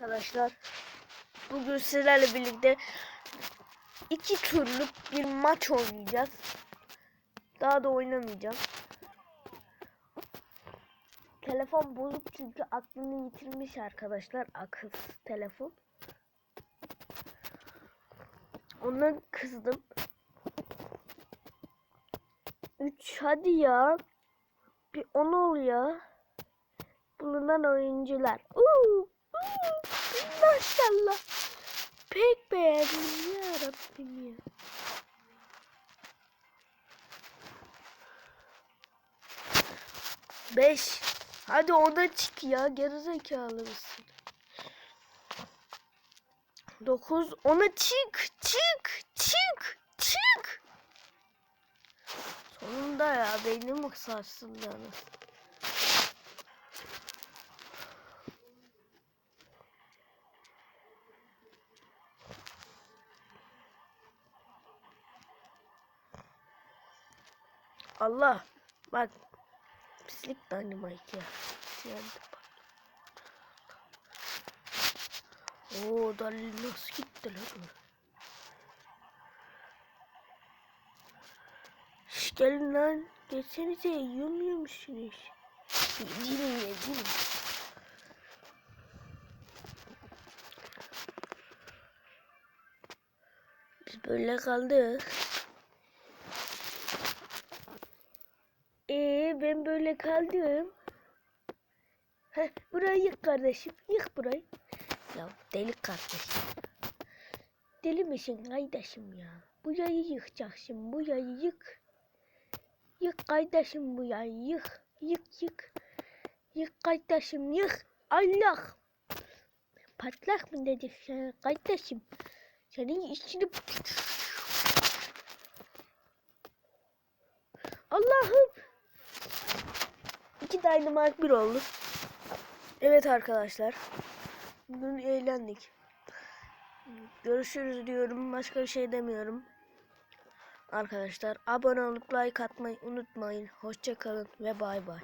arkadaşlar. Bugün sizlerle birlikte iki turluk bir maç oynayacağız. Daha da oynamayacağım. Telefon bozuk çünkü aklını yitirmiş arkadaşlar. Akılsız telefon. Ondan kızdım. 3 hadi ya. Bir 10 ol ya. Bulunan oyuncular. Uuu, uuu, maşallah. Pek beğendim ya Rabbim ya. Beş. Hadi ona çık ya. Gerizekalı mısın? Dokuz. Ona çık. Çık. Çık. Çık. Sonunda ya. Beynim sarsın yani. Allah. Bak. Pislik dynamite ya. Yandı bak. Oo Dalil nasıl gitti lan? Şş, gelin lan. Geçsenize yumuyor musunuz? Yedirin yedirin. Biz böyle kaldık. Böyle kaldım. Heh, burayı yık kardeşim. Yık burayı. Ya deli kardeşim. Deli misin kardeşim ya? Burayı yıkacaksın. Burayı yık. Yık kardeşim burayı yık. Yık yık. Yık kardeşim yık. Allah. Patlak mı dedik sana kardeşim? Senin içini... Allah'ım. İki dynamite bir oldu. Evet arkadaşlar. Bugün eğlendik. Görüşürüz diyorum. Başka bir şey demiyorum. Arkadaşlar abone olup like atmayı unutmayın. Hoşçakalın ve bay bay.